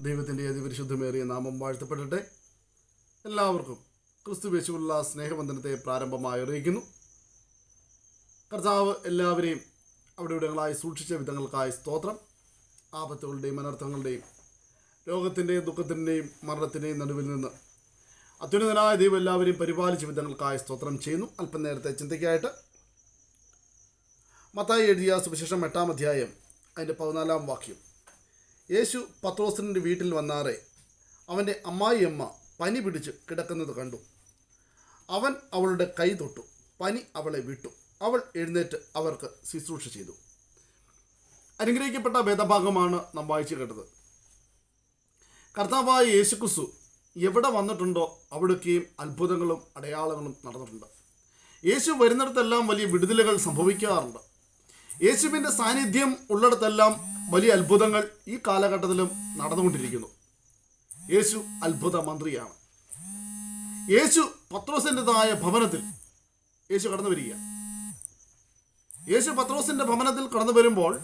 ദൈവത്തിന്റെ അതിപരിശുദ്ധമേറിയ നാമം വാഴ്ത്തപ്പെടട്ടെ. എല്ലാവർക്കും ക്രിസ്തു യേശുവിലുള്ള സ്നേഹബന്ധനത്തെ പ്രാരംഭമായി അറിയിക്കുന്നു. കർത്താവ് എല്ലാവരെയും അവിടെ ഇവിടങ്ങളായി സൂക്ഷിച്ച വിധങ്ങൾക്കായി സ്തോത്രം. ആപത്തുകളുടെയും അനർത്ഥങ്ങളുടെയും രോഗത്തിന്റെയും ദുഃഖത്തിന്റെയും മരണത്തിന്റെയും നടുവിൽ നിന്ന് അത്യുന്നതനായ ദൈവം എല്ലാവരെയും പരിപാലിച്ച വിധങ്ങൾക്കായി സ്തോത്രം ചെയ്യുന്നു. അല്പം നേരത്തെ ചിന്തയ്ക്കായിട്ട്. മത്തായി എഴുതിയ സുവിശേഷം എട്ടാം അധ്യായം അതിന്റെ പതിനാലാം വാക്യം. യേശു പത്രോസിന്റെ വീട്ടിൽ വന്നാറെ അവന്റെ അമ്മായിയമ്മ പനി പിടിച്ച് കിടക്കുന്നത് കണ്ടു. അവൻ അവളുടെ കൈ തൊട്ടു. പനി അവളെ വിട്ടു. അവൾ എഴുന്നേറ്റ് അവർക്ക് ശുശ്രൂഷ ചെയ്തു. അനുഗ്രഹിക്കപ്പെട്ട വേദഭാഗമാണ് നാം വായിച്ചു കേട്ടത്. കർത്താവായ യേശുക്രിസ്തു എവിടെ വന്നിട്ടുണ്ടോ അവിടേക്കെയും അത്ഭുതങ്ങളും അടയാളങ്ങളും നടന്നിട്ടുണ്ട്. യേശു വരുന്നിടത്തെല്ലാം വലിയ വിടുതലുകൾ സംഭവിക്കാറുണ്ട്. യേശുവിന്റെ സാന്നിധ്യം ഉള്ളിടത്തെല്ലാം വലിയ അത്ഭുതങ്ങൾ ഈ കാലഘട്ടത്തിലും നടന്നുകൊണ്ടിരിക്കുന്നു. യേശു അത്ഭുത മന്ത്രിയാണ്. യേശു പത്രോസിന്റെതായ ഭവനത്തിൽ യേശു കടന്നു വരിക. യേശു പത്രോസിന്റെ ഭവനത്തിൽ കടന്നു വരുമ്പോൾ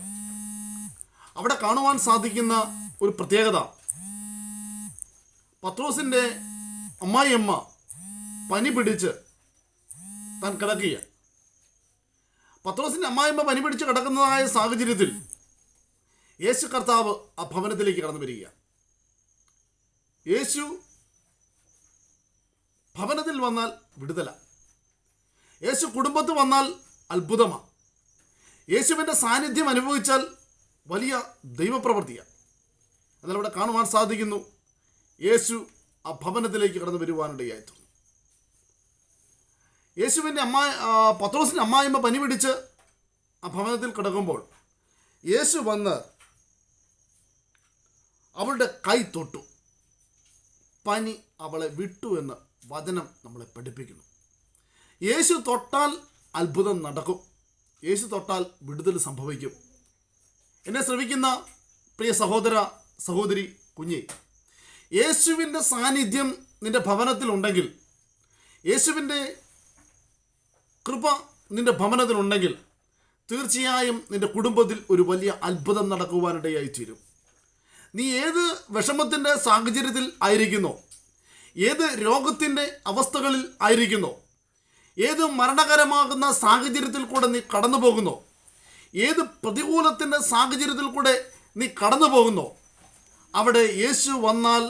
അവിടെ കാണുവാൻ സാധിക്കുന്ന ഒരു പ്രത്യേകത. പത്രോസിന്റെ അമ്മായിയമ്മ പനി പിടിച്ച് താൻ കിടക്കുക പത്രോസിന്റെ അമ്മായിമ്മ പനി പിടിച്ച് കിടക്കുന്നതായ സാഹചര്യത്തിൽ യേശു കർത്താവ് ആ ഭവനത്തിലേക്ക് കടന്നു വരിക. യേശു ഭവനത്തിൽ വന്നാൽ വിടുതല. യേശു കുടുംബത്ത് വന്നാൽ അത്ഭുതമാണ് യേശുവിന്റെ സാന്നിധ്യം അനുഭവിച്ചാൽ വലിയ ദൈവപ്രവൃത്തിയാണ് ഇവിടെ കാണുവാൻ സാധിക്കുന്നു യേശു ആ ഭവനത്തിലേക്ക് കടന്നു വരുവാനിടയായി തീർന്നു യേശുവിന്റെ അമ്മ പത്രോസിന്റെ അമ്മായിമ്മ പനി പിടിച്ച് ആ ഭവനത്തിൽ കിടക്കുമ്പോൾ യേശു വന്ന് അവളുടെ കൈ തൊട്ടു. പനി അവളെ വിട്ടു എന്ന് വചനം നമ്മളെ പഠിപ്പിക്കുന്നു. യേശു തൊട്ടാൽ അത്ഭുതം നടക്കും. യേശു തൊട്ടാൽ വിടുതൽ സംഭവിക്കും. എന്നെ ശ്രമിക്കുന്ന പ്രിയ സഹോദര സഹോദരി കുഞ്ഞി യേശുവിന്റെ സാന്നിധ്യം നിന്റെ ഭവനത്തിലുണ്ടെങ്കിൽ യേശുവിന്റെ കൃപ നിന്റെ ഭവനത്തിലുണ്ടെങ്കിൽ തീർച്ചയായും നിന്റെ കുടുംബത്തിൽ ഒരു വലിയ അത്ഭുതം നടക്കുവാനിടയായി തീരും. നീ ഏത് വിഷമത്തിന്റെ സാഹചര്യത്തിൽ ആയിരിക്കുന്നു ഏത് രോഗത്തിന്റെ അവസ്ഥകളിൽ ആയിരിക്കുന്നു ഏത് മരണകരമാകുന്ന സാഹചര്യത്തിൽ കൂടെ നീ കടന്നു പോകുന്നോ ഏത് പ്രതികൂലത്തിന്റെ സാഹചര്യത്തിൽ കൂടെ നീ കടന്നു പോകുന്നോ അവിടെ യേശു വന്നാൽ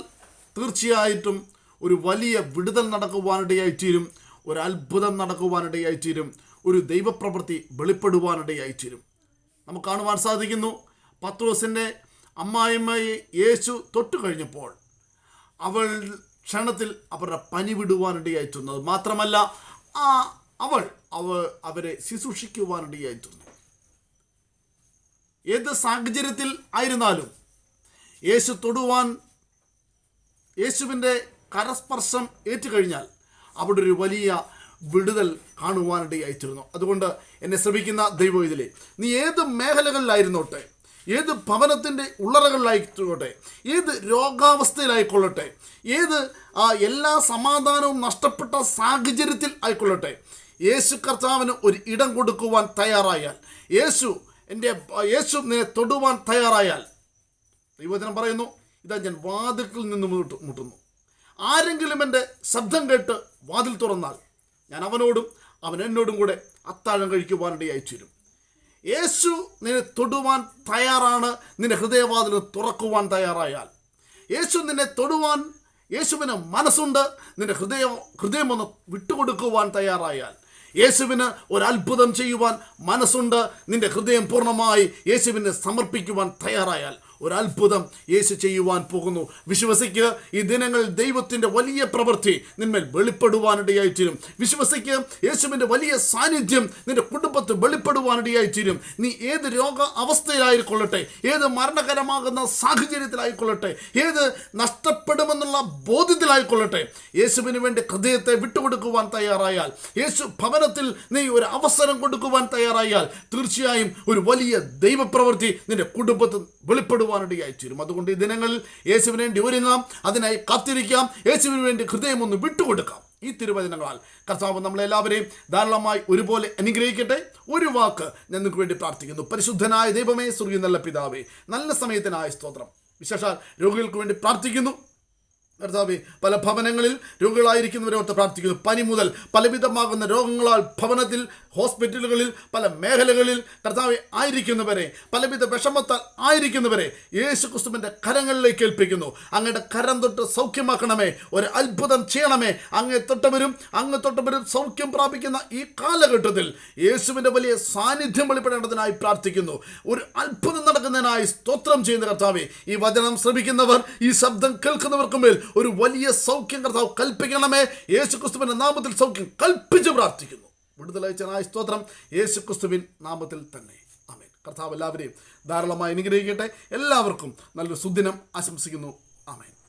തീർച്ചയായിട്ടും ഒരു വലിയ വിടുതൽ നടക്കുവാനിടയായി തീരും. ഒരു അത്ഭുതം നടക്കുവാനിടയായി തീരും. ഒരു ദൈവപ്രവൃത്തി വെളിപ്പെടുവാനിടയായി തീരും. നമുക്ക് കാണുവാൻ സാധിക്കുന്നു പത്രോസിന്റെ അമ്മായിമ്മയെ യേശു തൊട്ടു കഴിഞ്ഞപ്പോൾ അവൾ ക്ഷണത്തിൽ അവരുടെ പനി വിടുവാനിടയായി മാത്രമല്ല ആ അവൾ അവ അവരെ ശുശ്രൂഷിക്കുവാനിടയായി തീർന്നു. ഏത് സാഹചര്യത്തിൽ ആയിരുന്നാലും യേശു തൊടുവാൻ യേശുവിന്റെ കരസ്പർശം ഏറ്റുകഴിഞ്ഞാൽ അവിടെ ഒരു വലിയ വിടുതൽ കാണുവാനിടയായിത്തീരുന്നു അതുകൊണ്ട് എന്നെ ശ്രമിക്കുന്ന ദൈവം ഇതിലെ നീ ഏത് മേഖലകളിലായിരുന്നോട്ടെ ഏത് ഭവനത്തിന്റെ ഉള്ളറകളിലായിക്കോട്ടെ ഏത് രോഗാവസ്ഥയിലായിക്കൊള്ളട്ടെ ഏത് എല്ലാ സമാധാനവും നഷ്ടപ്പെട്ട സാഹചര്യത്തിൽ ആയിക്കൊള്ളട്ടെ യേശു കർത്താവിന് ഒരു ഇടം കൊടുക്കുവാൻ തയ്യാറായാൽ യേശു എന്റെ യേശു നിന്നെ തൊടുവാൻ തയ്യാറായാൽ ദൈവചനം പറയുന്നു ഇതാ ഞാൻ വാതിൽക്കിൽ നിന്ന് മുട്ടുന്നു. ആരെങ്കിലും എന്റെ ശബ്ദം കേട്ട് വാതിൽ തുറന്നാൽ ഞാൻ അവനോടും അവൻ എന്നോടും കൂടെ അത്താഴം കഴിക്കുവാനിടയായി ചേരും യേശു നിന്നെ തൊടുവാൻ തയ്യാറാണ് നിന്റെ ഹൃദയവാതിൽ തുറക്കുവാൻ തയ്യാറായാൽ. യേശു നിന്നെ തൊടുവാൻ യേശുവിന് മനസ്സുണ്ട് നിന്റെ ഹൃദയ ഹൃദയം ഒന്ന് വിട്ടുകൊടുക്കുവാൻ തയ്യാറായാൽ. യേശുവിന് ഒരു അത്ഭുതം ചെയ്യുവാൻ മനസ്സുണ്ട് നിന്റെ ഹൃദയം പൂർണമായി യേശുവിനെ സമർപ്പിക്കുവാൻ തയ്യാറായാൽ. ഒരു അത്ഭുതം യേശു ചെയ്യുവാൻ പോകുന്നു. വിശ്വസിക്കുക ഈ ദിനങ്ങൾ ദൈവത്തിന്റെ വലിയ പ്രവൃത്തി നിന്മേൽ വെളിപ്പെടുവാനിടയായി തീരും വിശ്വസിക്കുക യേശുവിന്റെ വലിയ സാന്നിധ്യം നിന്റെ കുടുംബത്ത് വെളിപ്പെടുവാനിടയായി തീരും നീ ഏത് രോഗ അവസ്ഥയിലായിക്കൊള്ളട്ടെ ഏത് മരണകരമാകുന്ന സാഹചര്യത്തിലായിക്കൊള്ളട്ടെ ഏത് നഷ്ടപ്പെടുമെന്നുള്ള ബോധ്യത്തിലായിക്കൊള്ളട്ടെ യേശുവിന് വേണ്ടി ഹൃദയത്തെ വിട്ടുകൊടുക്കുവാൻ തയ്യാറായാൽ യേശു ഭവനത്തിൽ നീ ഒരു അവസരം കൊടുക്കുവാൻ തയ്യാറായാൽ തീർച്ചയായും ഒരു വലിയ ദൈവപ്രവൃത്തി നിന്റെ കുടുംബത്തിൽ വെളിപ്പെടുവാനിടയായി തീരും അതുകൊണ്ട് ഈ ദിനങ്ങളിൽ യേശുവിന് വേണ്ടി ഒരുങ്ങാം അതിനായി കാത്തിരിക്കാം യേശുവിന് വേണ്ടി ഹൃദയം ഒന്ന് വിട്ടുകൊടുക്കാം. ഈ തിരുവചനങ്ങളാൽ കർത്താവ് നമ്മളെല്ലാവരെയും ധാരാളമായി ഒരുപോലെ അനുഗ്രഹിക്കട്ടെ. ഒരു വാക്ക് ഞാൻ നിങ്ങൾക്ക് വേണ്ടി പ്രാർത്ഥിക്കുന്നു. പരിശുദ്ധനായ ദൈവമേ സ്വർഗീയ നല്ല പിതാവേ നല്ല സമയത്തിനായ സ്തോത്രം. വിശേഷാൽ രോഗികൾക്ക് വേണ്ടി പ്രാർത്ഥിക്കുന്നു. കർത്താവെ പല ഭവനങ്ങളിൽ രോഗികളായിരിക്കുന്നവരെ ഓർത്ത് പ്രാർത്ഥിക്കുന്നു. പനി മുതൽ പലവിധമാകുന്ന രോഗങ്ങളാൽ ഭവനത്തിൽ ഹോസ്പിറ്റലുകളിൽ പല മേഖലകളിൽ കർത്താവെ ആയിരിക്കുന്നവരെ പലവിധ വിഷമത്താൽ ആയിരിക്കുന്നവരെ യേശു ക്രിസ്തുവിന്റെ കരങ്ങളിലേക്ക് ഏൽപ്പിക്കുന്നു. അങ്ങയുടെ കരം തൊട്ട് സൗഖ്യമാക്കണമേ. ഒരു അത്ഭുതം ചെയ്യണമേ. അങ്ങേ തൊട്ടവരും അങ്ങ് തൊട്ടവരും സൗഖ്യം പ്രാപിക്കുന്ന ഈ കാലഘട്ടത്തിൽ യേശുവിന്റെ വലിയ സാന്നിധ്യം വെളിപ്പെടേണ്ടതിനായി പ്രാർത്ഥിക്കുന്നു. ഒരു അത്ഭുതം നടക്കുന്നതിനായി സ്തോത്രം ചെയ്യുന്ന കർത്താവെ ഈ വചനം ശ്രമിക്കുന്നവർ ഈ ശബ്ദം കേൾക്കുന്നവർക്കും മേൽ ഒരു വലിയ സൗഖ്യം കർത്താവ് കൽപ്പിക്കണമേ. യേശു ക്രിസ്തുവിന്റെ നാമത്തിൽ സൗഖ്യം കൽപ്പിച്ച് പ്രാർത്ഥിക്കുന്നു. വിടുതലയച്ചനായ സ്തോത്രം. യേശു ക്രിസ്തുവിൻ നാമത്തിൽ തന്നെ. ആമേൻ. കർത്താവ് എല്ലാവരെയും ധാരാളമായി അനുഗ്രഹിക്കട്ടെ. എല്ലാവർക്കും നല്ലൊരു സുദിനം ആശംസിക്കുന്നു. ആമേൻ.